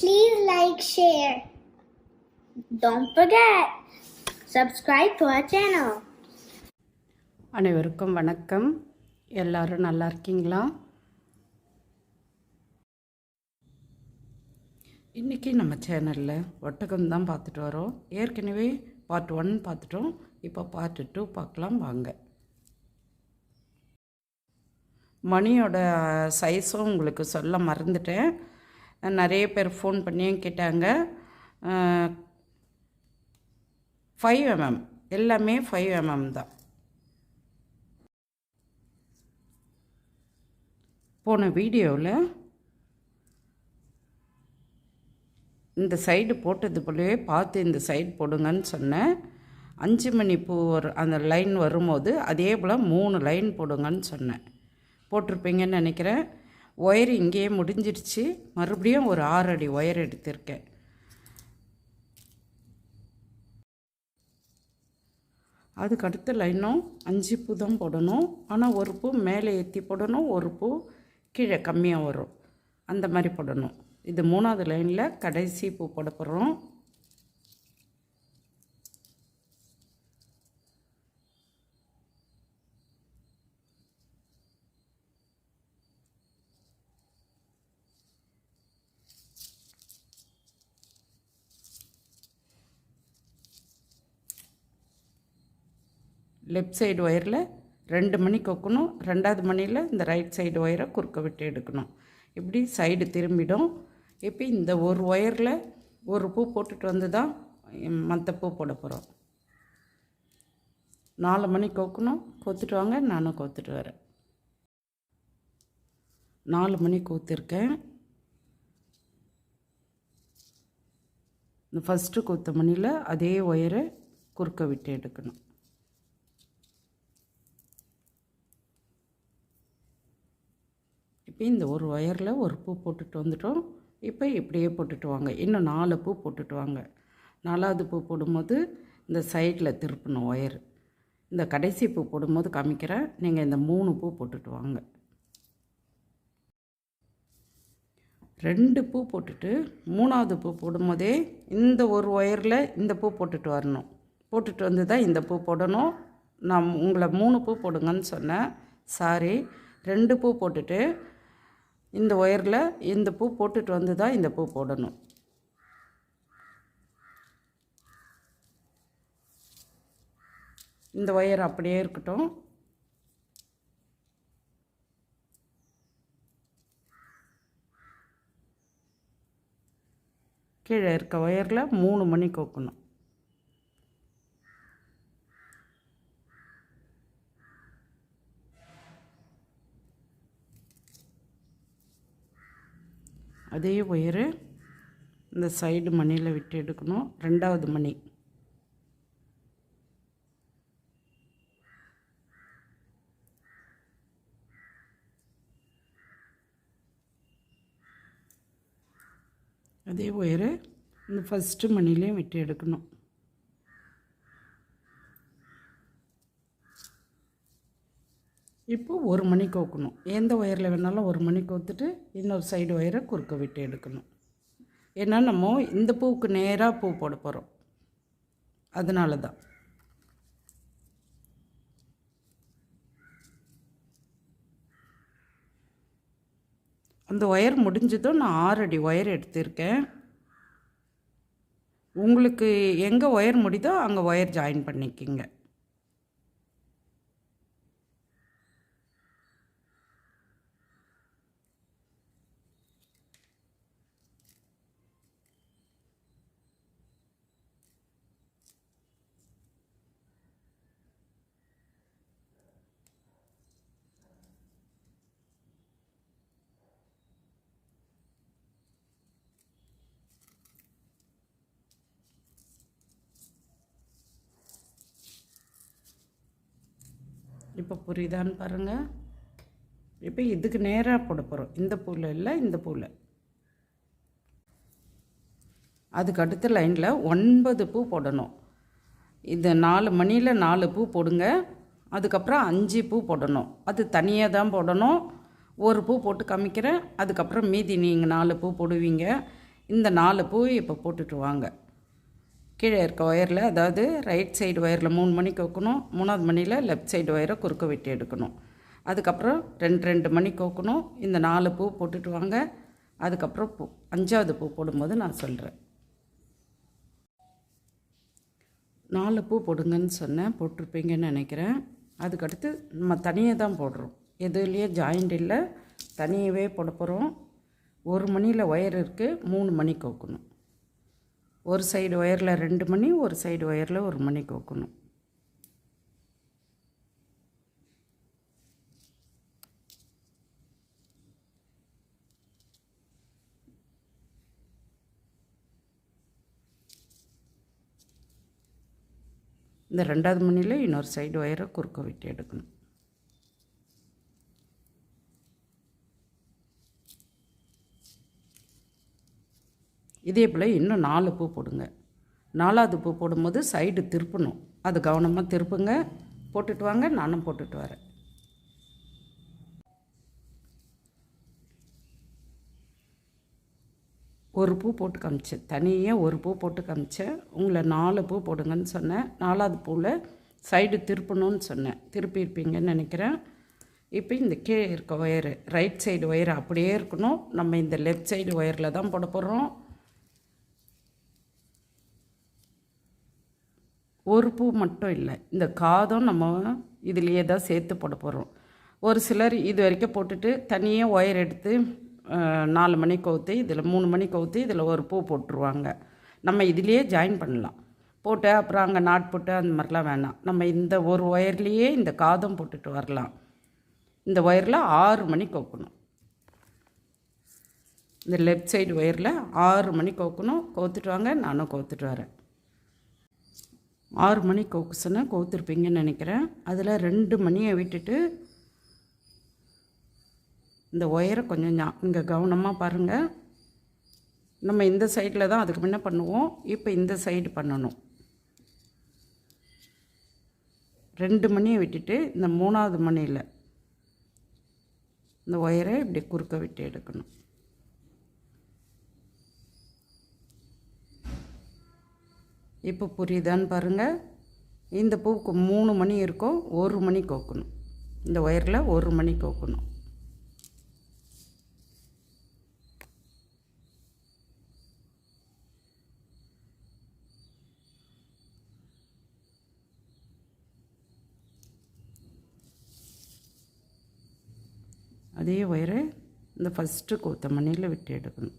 Please like, share. Don't forget, subscribe to our channel. அனைவருக்கும் வணக்கம். எல்லாரும் நல்லா இருக்கீங்களா? இன்றைக்கி நம்ம சேனலில் ஒட்டகம் தான் பார்த்துட்டு வரோம். ஏற்கனவே பார்ட் ஒன் பார்த்துட்டோம். இப்போ பார்ட் டூ பார்க்கலாம் வாங்க. மணியோட சைஸும் உங்களுக்கு சொல்ல மறந்துட்டேன். நிறைய பேர் ஃபோன் பண்ணியும் கேட்டாங்க. ஃபைவ் எம்எம் எல்லாமே ஃபைவ் எம்எம் தான். போன வீடியோவில் இந்த சைடு போட்டது போலவே பார்த்து இந்த சைடு போடுங்கன்னு சொன்னேன். அஞ்சு மணி பூ ஒரு அந்த லைன் வரும்போது அதே போல் மூணு லைன் போடுங்கன்னு சொன்னேன். போட்டிருப்பீங்கன்னு நினைக்கிறேன். ஒயர் இங்கேயே முடிஞ்சிருச்சு மறுபடியும் ஒரு ஆறு அடி ஒயர் எடுத்திருக்கேன். அதுக்கு அடுத்த லைனும் அஞ்சு பூ தான் போடணும். ஆனால் ஒரு பூ மேலே ஏற்றி போடணும் ஒரு பூ கீழே கம்மியாக வரும். அந்த மாதிரி போடணும். இது மூணாவது லைனில் கடைசி பூ போட போகிறோம் லெஃப்ட் சைடு ஒயரில் ரெண்டு மணி கொக்கணும். ரெண்டாவது மணியில் இந்த ரைட் சைடு ஒயரை குறுக்க விட்டு எடுக்கணும். இப்படி சைடு திரும்பிடும். இப்போ இந்த ஒரு ஒயரில் ஒரு பூ போட்டுட்டு வந்து தான் மற்ற பூ போட போகிறோம் நாலு மணி கோக்கணும். கோத்துட்டு வாங்க. நானும் கோத்துட்டு வரேன். நாலு மணி கோத்துருக்கேன். இந்த ஃபஸ்ட்டு கோத்த மணியில் அதே ஒயரை குறுக்க விட்டு எடுக்கணும். இப்போ இந்த ஒரு ஒயரில் ஒரு பூ போட்டுட்டு வந்துட்டோம். இப்போ இப்படியே போட்டுட்டு வாங்க. இன்னும் நாலு பூ போட்டுட்டு வாங்க. நாலாவது பூ போடும்போது இந்த சைடில் திருப்பணும் ஒயர். இந்த கடைசி பூ போடும்போது காமிக்கிறேன் நீங்கள் இந்த மூணு பூ போட்டுட்டு வாங்க. ரெண்டு பூ போட்டுட்டு மூணாவது பூ போடும்போதே இந்த ஒரு ஒயரில் இந்த பூ போட்டுட்டு வரணும். போட்டுட்டு வந்து தான் இந்த பூ போடணும். நான் உங்களை மூணு பூ போடுங்கன்னு சொன்னேன். சாரி. ரெண்டு பூ போட்டுட்டு இந்த ஒயரில் இந்த பூ போட்டுட்டு வந்து தான் இந்த பூ போடணும். இந்த ஒயர் அப்படியே இருக்கட்டும். கீழே இருக்க ஒயரில் மூணு மணி கோக்கணும். அதே ஒயரு இந்த சைடு மணியில் விட்டு எடுக்கணும். ரெண்டாவது மணி. அதே ஒயரு இந்த ஃபஸ்ட்டு மணிலையும் விட்டு எடுக்கணும். இப்போது ஒரு மணி கோக்கணும். எந்த ஒயரில் வேணாலும் ஒரு மணி கோத்துட்டு இன்னொரு சைடு ஒயரை குறுக்க விட்டு எடுக்கணும். ஏன்னா நம்ம இந்த பூவுக்கு நேராக பூ போட போகிறோம் அதனால தான் அந்த ஒயர் முடிஞ்சதும் நான் ஆறடி ஒயர் எடுத்திருக்கேன். உங்களுக்கு எங்கே ஒயர் முடிதோ அங்கே ஒயர் ஜாயின் பண்ணிக்கிங்க. இப்போ புரியுதான்னு பாருங்கள் இப்போ இதுக்கு நேராக போட போகிறோம் இந்த பூவில் இல்லை இந்த பூவில் அதுக்கு அடுத்த லைனில் ஒன்பது பூ போடணும். இந்த நாலு மணியில் நாலு பூ போடுங்க. அதுக்கப்புறம் அஞ்சு பூ போடணும். அது தனியாக தான் போடணும். ஒரு பூ போட்டு காமிக்கிறேன். அதுக்கப்புறம் மீதி நீங்கள் நாலு பூ போடுவீங்க. இந்த நாலு பூ இப்போ போட்டுட்டு வாங்க. கீழே இருக்க ஒயரில் அதாவது ரைட் சைடு ஒயரில் மூணு மணிக்கு வைக்கணும் மூணாவது மணியில் லெஃப்ட் சைடு ஒயரை குறுக்க வெட்டி எடுக்கணும். அதுக்கப்புறம் ரெண்டு ரெண்டு மணிக்கு வைக்கணும். இந்த நாலு பூ போட்டுட்டு வாங்க. அதுக்கப்புறம் பூ அஞ்சாவது பூ போடும்போது நான் சொல்கிறேன் நாலு பூ போடுங்கன்னு சொன்னேன். போட்டிருப்பீங்கன்னு நினைக்கிறேன். அதுக்கடுத்து நம்ம தனியாக தான் போடுறோம். எதுலேயே ஜாயிண்ட் இல்லை தனியாகவே போட போகிறோம் ஒரு மணியில் ஒயர் இருக்குது மூணு மணி வைக்கணும். ஒரு சைடு ஒயரில் ரெண்டு மணி ஒரு சைடு ஒயரில் ஒரு மணி கோக்கணும். இந்த ரெண்டாவது மணியில் இன்னொரு சைடு ஒயரை குறுக்க விட்டு எடுக்கணும். இதே போல் இன்னும் நாலு பூ போடுங்க. நாலாவது பூ போடும்போது சைடு திருப்பணும். அது கவனமாக திருப்புங்க. போட்டுட்டு வாங்க. நானும் போட்டுட்டு வரேன். ஒரு பூ போட்டு காமிச்சேன். தனியாக ஒரு பூ போட்டு காமிச்சேன். உங்களை நாலு பூ போடுங்கன்னு சொன்னேன். நாலாவது பூவில் சைடு திருப்பணும்னு சொன்னேன். திருப்பியிருப்பீங்கன்னு நினைக்கிறேன். இப்போ இந்த கீழே இருக்க ஒயரு ரைட் சைடு ஒயர் அப்படியே இருக்கணும். நம்ம இந்த லெஃப்ட் சைடு ஒயரில் தான் போட போகிறோம் ஒரு பூ மட்டும் இல்லை. இந்த காதும் நம்ம இதுலேயே தான் சேர்த்து போட போகிறோம் ஒரு சிலர் இது வரைக்கும் போட்டுட்டு தனியாக ஒயர் எடுத்து நாலு மணி கவுத்து இதில் மூணு மணி கவுத்து இதில் ஒரு பூ போட்டுருவாங்க. நம்ம இதுலேயே ஜாயின் பண்ணலாம். போட்டு அப்புறம் அங்கே நாட் போட்டு அந்த மாதிரிலாம் வேணாம். நம்ம இந்த ஒரு ஒயர்லேயே இந்த காதும் போட்டுட்டு வரலாம். இந்த ஒயரில் ஆறு மணி கோக்கணும் இந்த லெஃப்ட் சைடு ஒயரில் ஆறு மணி கோக்கணும் கோத்துட்டு வாங்க நானும் கோத்துட்டு வரேன். ஆறு மணி கோக்கு கோத்துருப்பீங்கன்னு நினைக்கிறேன். அதில் ரெண்டு மணியை விட்டுட்டு இந்த ஒயரை கொஞ்சம் இங்கே கவனமாக பாருங்கள் நம்ம இந்த சைடில் தான் அதுக்கு முன்ன பண்ணுவோம். இப்போ இந்த சைடு பண்ணணும். ரெண்டு மணியை விட்டுட்டு இந்த மூணாவது மணியில் இந்த ஒயரை இப்படி குறுக்க விட்டு எடுக்கணும். இப்போ புரியுதான்னு பாருங்கள் இந்த பூவுக்கு மூணு மணி இருக்கும் ஒரு மணி கோக்கணும். இந்த ஒயரில் ஒரு மணி கோக்கணும். அதே ஒயரை இந்த ஃபஸ்ட்டு கோத்த மணியில் விட்டு எடுக்கணும்.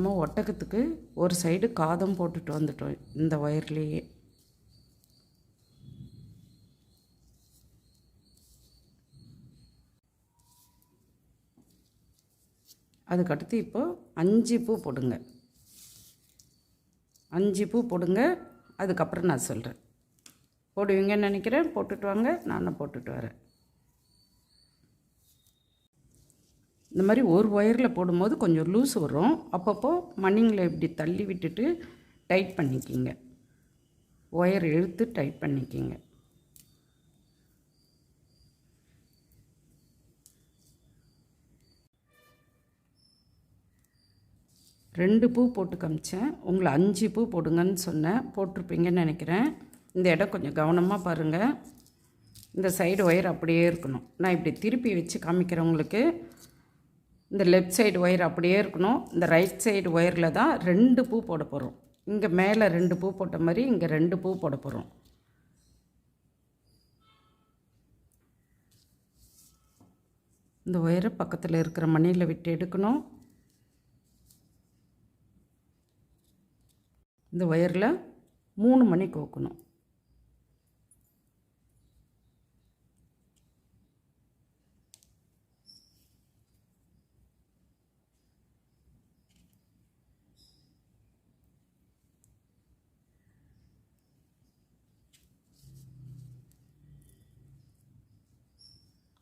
நம்ம ஒட்டகத்துக்கு ஒரு சைடு காதம் போட்டுட்டு வந்துட்டோம் இந்த ஒயர்லேயே அதுக்கடுத்து இப்போது அஞ்சு பூ போடுங்க. அஞ்சு பூ போடுங்க அதுக்கப்புறம் நான் சொல்கிறேன் போடுவீங்கன்னு நினைக்கிறேன் போட்டுட்டு வாங்க நானும் போட்டுட்டு வரேன். இந்த மாதிரி ஒரு ஒயரில் போடும்போது கொஞ்சம் லூஸ் வரும். அப்பப்போ மணிங்களை இப்படி தள்ளி விட்டுட்டு டைட் பண்ணிக்கிங்க. ஒயர் இழுத்து டைட் பண்ணிக்கிங்க. ரெண்டு பூ போட்டு காமிச்சேன். உங்களை அஞ்சு பூ போடுங்கன்னு சொன்னேன். போட்டிருப்பீங்கன்னு நினைக்கிறேன். இந்த இடம் கொஞ்சம் கவனமாக பாருங்கள் இந்த சைடு ஒயர் அப்படியே இருக்கணும். நான் இப்படி திருப்பி வச்சு காமிக்கிறேன் உங்களுக்கு. இந்த லெஃப்ட் சைடு ஒயர் அப்படியே இருக்கணும். இந்த ரைட் சைடு ஒயரில் தான் ரெண்டு பூ போட போகிறோம் இங்கே மேலே ரெண்டு பூ போட்ட மாதிரி இங்கே ரெண்டு பூ போட போகிறோம் இந்த ஒயரை பக்கத்தில் இருக்கிற மணியில் விட்டு எடுக்கணும். இந்த ஒயரில் மூணு மணி கோக்கணும்.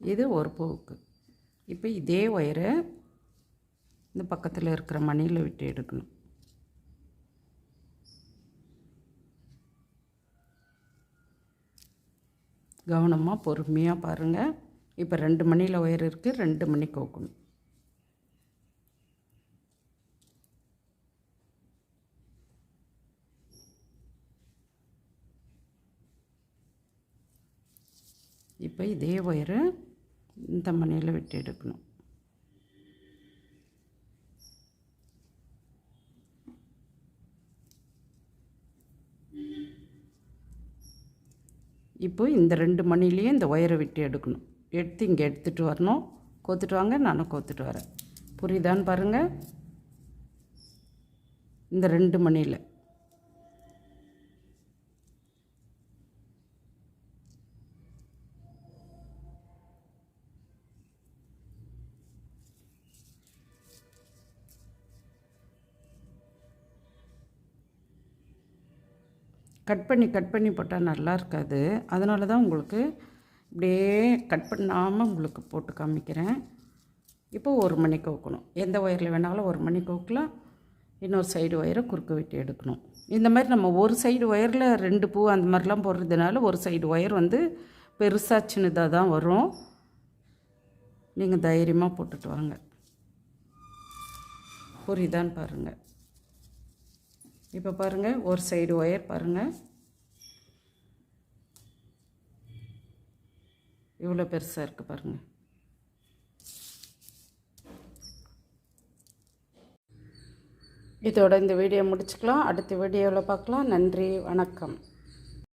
இது ஒரு பூவுக்கு இப்போ இதே ஒயரை இந்த பக்கத்தில் இருக்கிற மணியில் விட்டு எடுக்கணும். கவனமாக பொறுமையாக பாருங்கள் இப்போ ரெண்டு மணியில் ஒயர் இருக்குது ரெண்டு மணி கோக்கணும். இப்போ இதே ஒயரை இந்த மணியில் விட்டு எடுக்கணும். இப்போது இந்த ரெண்டு மணிலேயே இந்த ஒயரை விட்டு எடுக்கணும். எடுத்து இங்கே எடுத்துகிட்டு வரணும். கோத்துட்டு வாங்க நானும் கோத்துட்டு வரேன். புரியுதான்னு பாருங்கள் இந்த ரெண்டு மணியில். கட் பண்ணி கட் பண்ணி போட்டால் நல்லா இருக்காது. அதனால தான் உங்களுக்கு இப்படியே கட் பண்ணாமல் உங்களுக்கு போட்டு காமிக்கிறேன். இப்போ ஒரு மணி கோக்கணும். எந்த ஒயரில் வேணாலும் ஒரு மணி கோக்கலாம். இன்னொரு சைடு ஒயரை குறுக்கு விட்டு எடுக்கணும். இந்த மாதிரி நம்ம ஒரு சைடு ஒயரில் ரெண்டு பூ அந்த மாதிரிலாம் போடுறதுனால ஒரு சைடு ஒயர் வந்து பெருசாக சின்னதாக தான் வரும். நீங்கள் தைரியமாக போட்டுட்டு வாங்க. புரியுதான்னு பாருங்கள் இப்போ பாருங்கள் ஒரு சைடு ஒயர் பாருங்கள் இவ்வளோ பெருசாக இருக்குது பாருங்கள் இதோட இந்த வீடியோ முடிச்சுக்கலாம். அடுத்த வீடியோவில் பார்க்கலாம். நன்றி வணக்கம்.